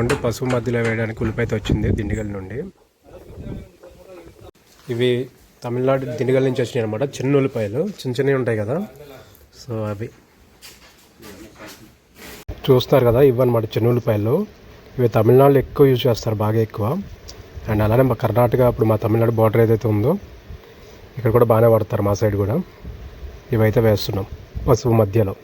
రెండు పసుపు మధ్యలో వేయడానికి ఉల్లిపాయతో వచ్చింది దిండిగల్ నుండి. ఇవి తమిళనాడు దిండిగల్ నుంచి వచ్చినాయి అనమాట చిన్న ఉల్లిపాయలు. చిన్న చిన్నవి ఉంటాయి కదా. సో అవి. చూస్తారు కదా ఇవన్నమాట చిన్న ఉల్లిపాయలు. ఇవి తమిళనాడులో ఎక్కువ యూజ్ చేస్తారు బాగా ఎక్కువ. అండ్ అలానే మా కర్ణాటక ఇప్పుడు మా తమిళనాడు బార్డర్ ఏదైతే ఉందో ఇక్కడ కూడా బాగానే వాడతారు మా సైడ్ కూడా. ఇవైతే వేస్తున్నాం పసుపు మధ్యలో.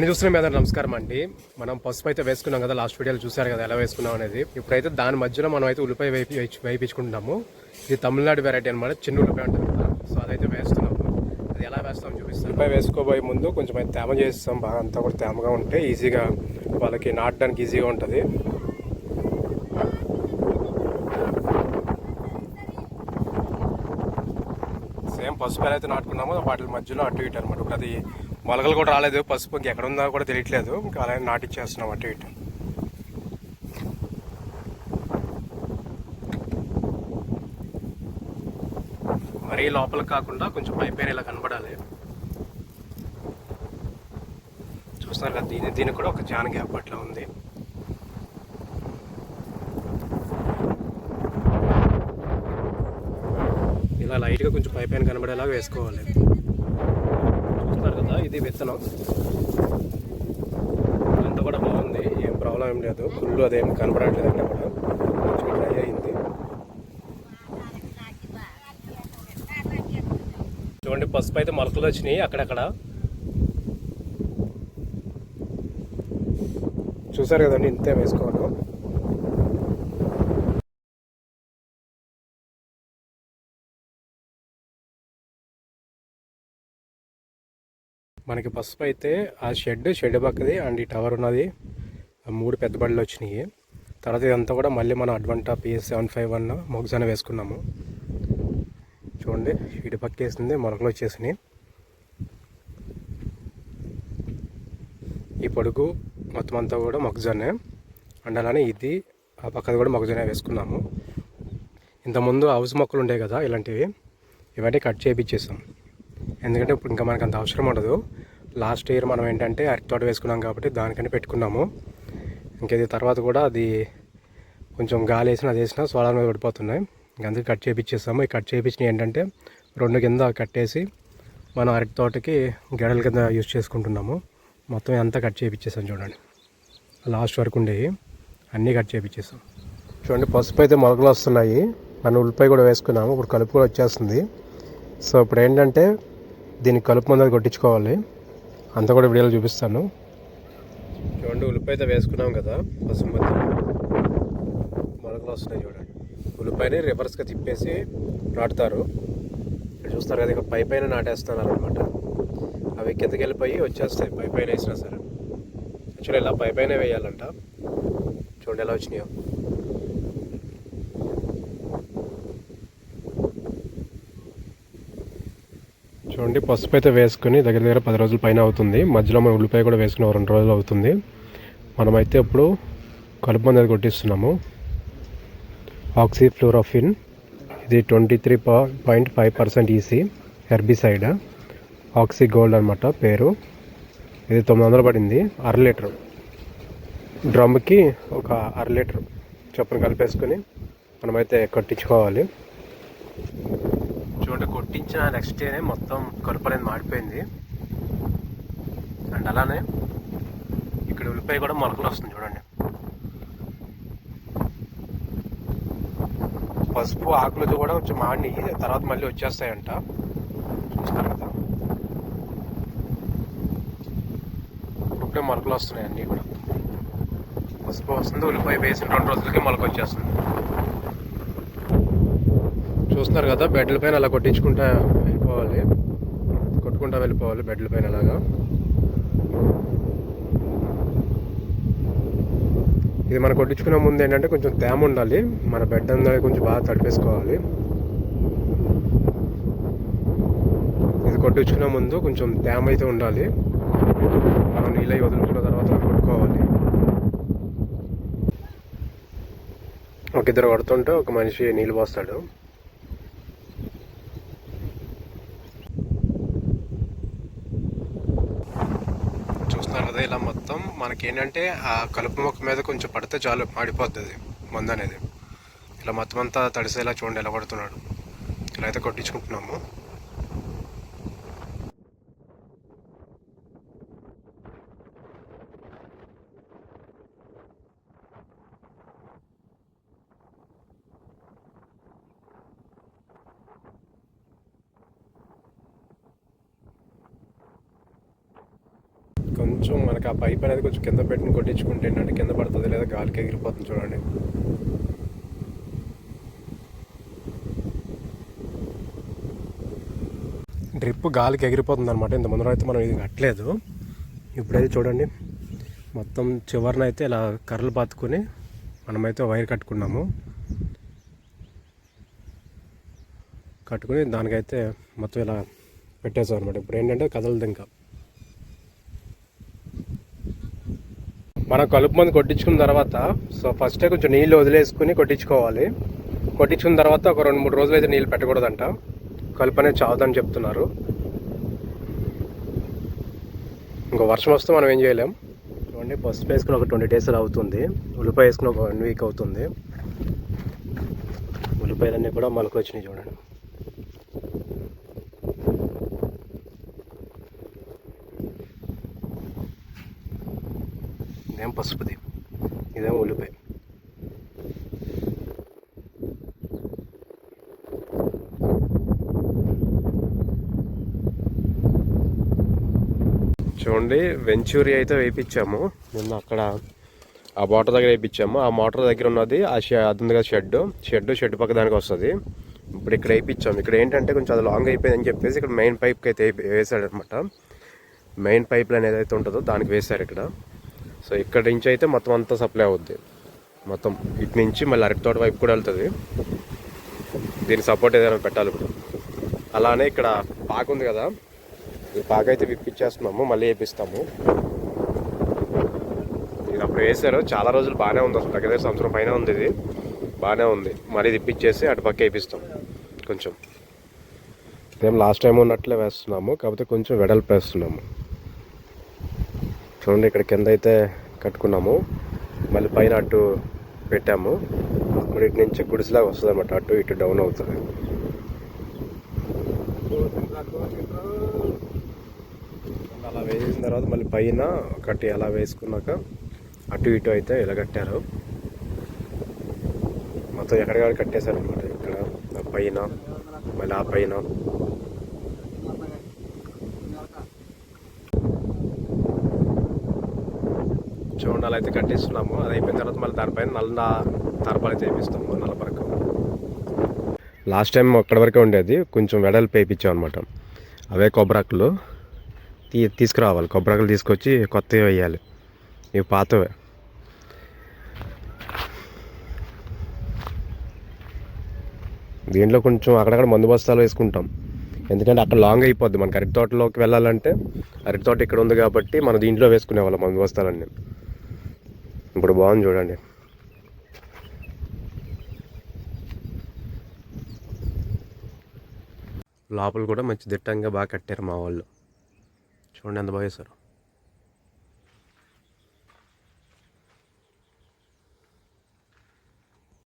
అని చూస్తున్నాం మీద నమస్కారం అండి. మనం పసుపు అయితే వేసుకున్నాం కదా లాస్ట్ వీడియోలో చూసారు కదా ఎలా వేసుకున్నాం అనేది. ఇప్పుడైతే దాని మధ్యలో మనం అయితే ఉల్లిపాయ వేపి వేయించుకుంటున్నాము ఇది తమిళనాడు వెరైటీ అనమాట చిన్న ఉల్లిపాయ ఉంటుంది కదా. సో అదైతే వేస్తున్నాము. అది ఎలా వేస్తాం చూపిస్తాం ఉల్లిపాయ వేసుకోబోయే ముందు కొంచెం అయితే తేమ చేస్తాం బాగా అంతా కూడా తేమగా ఉంటే ఈజీగా వాళ్ళకి నాటడానికి ఈజీగా ఉంటుంది. సేమ్ పసుపు ఎలా అయితే నాటుకున్నామో వాటి మధ్యలో అటు ఇటు అనమాట ఇప్పుడు అది మొలకలు కూడా రాలేదు. పసుపు ఇంక ఎక్కడ ఉందో కూడా తెలియట్లేదు. ఇంకా అలాగే నాటిచ్చేస్తున్నాం అటు ఇటు. మరీ లోపల కాకుండా కొంచెం పైపైన ఇలా కనబడాలి. చూస్తున్నారు కదా దీని దీనికి కూడా ఒక జాన గ్యాప్ అట్లా ఉంది. ఇలా లైట్గా కొంచెం పైపైన కనబడేలాగా వేసుకోవాలి. కదా ఇది విత్తనం. అంత కూడా బాగుంది ఏం ప్రాబ్లం ఏం లేదు. ఫుల్ అదేం కనబడట్లేదు అంటే కూడా. మంచిగా డ్రై అయింది. చూడండి పసుపు అయితే మొలకలు వచ్చినాయి అక్కడక్కడ. చూసారు కదండి ఇంతే వేసుకోవాలి. మనకి పసుపు అయితే ఆ షెడ్ షెడ్ పక్కది అండ్ ఈ టవర్ ఉన్నది. ఆ మూడు పెద్ద బండ్లు వచ్చినాయి. తర్వాత ఇదంతా కూడా మళ్ళీ మనం Advanta PS seven five one మొగ్జాన వేసుకున్నాము. చూడండి ఇటు పక్క వేసింది మొలకలు వచ్చేసినాయి. ఈ పొడుగు మొత్తం అంతా కూడా మొగజొన్నే అండ్ అలానే ఇది ఆ పక్కది కూడా మొగజొన్న వేసుకున్నాము. ఇంతకుముందు హౌస్ మొక్కలు ఉండేవి కదా ఇలాంటివి ఇవన్నీ కట్ చేయించేసాం ఎందుకంటే ఇప్పుడు ఇంకా మనకు అంత అవసరం ఉండదు. లాస్ట్ ఇయర్ మనం ఏంటంటే అరటి తోట వేసుకున్నాం కాబట్టి దానికని పెట్టుకున్నాము. ఇంకేది ఇది తర్వాత కూడా అది కొంచెం గాలి వేసినా అది వేసినా సోలార్ మీద పడిపోతున్నాయి. ఇంక అందుకే కట్ చేపించేస్తాము ఈ కట్ చేపించినవి ఏంటంటే రెండు కింద కట్టేసి మనం అరటి తోటకి గెడల కింద యూజ్ చేసుకుంటున్నాము. మొత్తం అంతా కట్ చేయించేసాం చూడండి. లాస్ట్ వరకు ఉండేవి. అన్నీ కట్ చేయించేసాం చూడండి పసుపు అయితే మొలకలు వస్తున్నాయి. మన ఉల్లిపాయ కూడా వేసుకున్నాము. ఇప్పుడు కలుపు కూడా వచ్చేస్తుంది. సో ఇప్పుడు ఏంటంటే దీనికి కలుపు మందులు కొట్టించుకోవాలి. అంతా కూడా వీడియోలో చూపిస్తాను. చూడండి ఉల్లిపాయ అయితే వేసుకున్నాం కదా పసుపు మధ్య. మొలకలు వస్తున్నాయి చూడండి. ఉల్లిపాయని రివర్స్గా తిప్పేసి నాటుతారు. చూస్తారు కదా ఇక పై పైన నాటేస్తున్నారు అనమాట అవి కిందకి వెళ్ళిపోయి వచ్చేస్తాయి పై పైన వేసినా సరే. యాక్చువల్లీ ఇలా పై పైన వేయాలంట. చూడండి ఎలా వచ్చినాయో. చూడండి పసుపు అయితే వేసుకుని దగ్గర దగ్గర పది రోజుల పైన అవుతుంది. మధ్యలో మనం ఉల్లిపాయ కూడా వేసుకుని రెండు రోజులు అవుతుంది. మనమైతే ఇప్పుడు కలుపు మంది కొట్టిస్తున్నాము. ఆక్సీ ఫ్లోరోఫిన్ ఇది twenty three point five percent EC herbicide Oxy Gold అనమాట పేరు. ఇది తొమ్మిది వందలు పడింది అర లీటర్. డ్రమ్కి ఒక అర లీటర్ చొప్పున కలిపేసుకొని మనమైతే కొట్టించుకోవాలి. చూడండి కొట్టించిన నెక్స్ట్ డేనే మొత్తం కలుపు అనేది మాడిపోయింది. అండ్ అలానే ఇక్కడ ఉల్లిపాయ కూడా మొలకలు వస్తుంది చూడండి. పసుపు ఆకులతో కూడా కొంచెం మాడి తర్వాత మళ్ళీ వచ్చేస్తాయంట. చూస్తారు కదా ఇప్పుడే మొలకలు వస్తున్నాయి అన్నీ కూడా. పసుపు వస్తుంది ఉల్లిపాయ వేసిన రెండు రోజులకి మొలక వచ్చేస్తుంది. చూస్తున్నారు కదా బెడ్ల పైన అలా కొట్టించుకుంటా వెళ్ళిపోవాలి. కొట్టుకుంటా వెళ్ళిపోవాలి బెడ్ల పైన అలాగా. ఇది మనం కొట్టించుకునే ముందు ఏంటంటే కొంచెం తేమ ఉండాలి. మన బెడ్ అనేది కొంచెం బాగా తడిపేసుకోవాలి. ఇది కొట్టించుకునే ముందు కొంచెం తేమ అయితే ఉండాలి. మనం నీళ్ళు వదులుకున్న తర్వాత కొట్టుకోవాలి. ఒక ఇద్దరు కొడుతుంటే ఒక మనిషి నీళ్ళు పోస్తాడు. చూస్తున్నారు కదా ఇలా మొత్తం మనకి ఏంటంటే ఆ కలుపు మొక్క మీద కొంచెం పడితే చాలు మాడిపోతుంది మందు అనేది. ఇలా మొత్తం అంతా తడిసేలా చూడండి ఎలా పడుతున్నాడు. ఇలా అయితే కొట్టించుకుంటున్నాము. కొంచెం మనకి ఆ పైప్ అనేది కొంచెం కింద పెట్టిన కొట్టించుకుంటే ఏంటంటే కింద పడుతుంది లేదా గాలికి ఎగిరిపోతుంది చూడండి. డ్రిప్ గాలికి ఎగిరిపోతుంది అనమాట ఇంత ముందర అయితే మనం ఇది కట్టలేదు. ఇప్పుడైతే చూడండి మొత్తం చివరిన అయితే ఇలా కర్రలు పాతుకొని మనమైతే వైర్ కట్టుకున్నాము. కట్టుకుని దానికైతే మొత్తం ఇలా పెట్టేసాం అనమాట ఇప్పుడు ఏంటంటే కదలదు ఇంకా. మనం కలుపు మందు కొట్టించుకున్న తర్వాత సో ఫస్టే కొంచెం నీళ్ళు వదిలేసుకుని కొట్టించుకోవాలి. కొట్టించుకున్న తర్వాత ఒక రెండు మూడు రోజులు అయితే నీళ్ళు పెట్టకూడదంట. కలుపు అనేది చావదని చెప్తున్నారు. ఇంకో వర్షం వస్తే మనం ఏం చేయలేం. చూడండి పసుపు వేసుకుని ఒక ట్వంటీ డేస్ అవుతుంది. ఉల్లిపాయ వేసుకుని ఒక వన్ వీక్ అవుతుంది. ఉల్లిపాయలన్నీ కూడా మొలకొచ్చినాయి చూడండి ఇదేం పసుపుది. ఇదేం ఉల్లిపాయ. చూడండి వెంచూరి అయితే వేయించాము నిన్న అక్కడ ఆ మోటార్ దగ్గర వేయించాము ఆ మోటార్ దగ్గర ఉన్నది ఆ షెడ్ అది ఉంది కదా షెడ్ షెడ్ షెడ్ పక్క దానికి వస్తుంది. ఇప్పుడు ఇక్కడ వేయించాము ఇక్కడ ఏంటంటే కొంచెం అది లాంగ్ అయిపోయిందని చెప్పేసి ఇక్కడ మెయిన్ పైప్కి అయితే వేసాడు అనమాట మెయిన్ పైప్ లైన్ ఏదైతే ఉంటుందో దానికి వేశారు ఇక్కడ. సో ఇక్కడ నుంచి అయితే మొత్తం అంతా సప్లై అవుద్ది. మొత్తం ఇటు నుంచి మళ్ళీ అరటితోట వైపు కూడా వెళ్తుంది. దీనికి సపోర్ట్ ఏదైనా పెట్టాలి ఇప్పుడు. అలానే ఇక్కడ పాక ఉంది కదా. ఈ పాక అయితే విప్పించేస్తున్నాము మళ్ళీ వేపిస్తాము. ఇది అప్పుడు వేసారు చాలా రోజులు బాగానే ఉంది అసలు. దగ్గర సంవత్సరం పైన ఉంది ఇది. బాగానే ఉంది. మళ్ళీ తిప్పించేసి అటు పక్క వేపిస్తాం. కొంచెం. మేము లాస్ట్ టైం ఉన్నట్లే వేస్తున్నాము. కాకపోతే కొంచెం వెడల్పు వేస్తున్నాము. చూడండి ఇక్కడ కింద అయితే కట్టుకున్నాము. మళ్ళీ పైన అటు పెట్టాము. ఇప్పుడు ఇటు నుంచి గుడిసెలాగా వస్తుంది అనమాట అటు ఇటు డౌన్ అవుతుంది. అలా వేసిన తర్వాత మళ్ళీ పైన ఒకటి అలా వేసుకున్నాక అటు ఇటు అయితే ఇలా కట్టారు. మొత్తం ఎక్కడికాడ కట్టేశారు అనమాట ఇక్కడ పైన మళ్ళీ ఆ పైన. చూడండి అయితే కట్టిస్తున్నాము. అది అయిపోయిన తర్వాత మళ్ళీ దానిపైన నల్ల తరపాలు అయితే వేపిస్తాము. నల్లపరకు లాస్ట్ టైం అక్కడి వరకే ఉండేది. కొంచెం వెడల్పు వేయించాం అనమాట అవే కొబ్బరాకులు తీ తీసుకురావాలి. కొబ్బరాకులు తీసుకొచ్చి కొత్తవి వేయాలి. ఇవి పాతవే. దీంట్లో కొంచెం అక్కడక్కడ మందు బస్తాలు వేసుకుంటాం. ఎందుకంటే అక్కడ లాంగ్ అయిపోద్ది. మనకి అరటి తోటలోకి వెళ్ళాలంటే అరటి తోట ఇక్కడ ఉంది కాబట్టి మనం దీంట్లో వేసుకునేవాళ్ళం మందు బస్తాలన్నీ. ఇప్పుడు బాగుంది చూడండి. లోపల కూడా మంచి దిట్టంగా బాగా కట్టారు మా వాళ్ళు. చూడండి ఎంత బాగా చేశారు.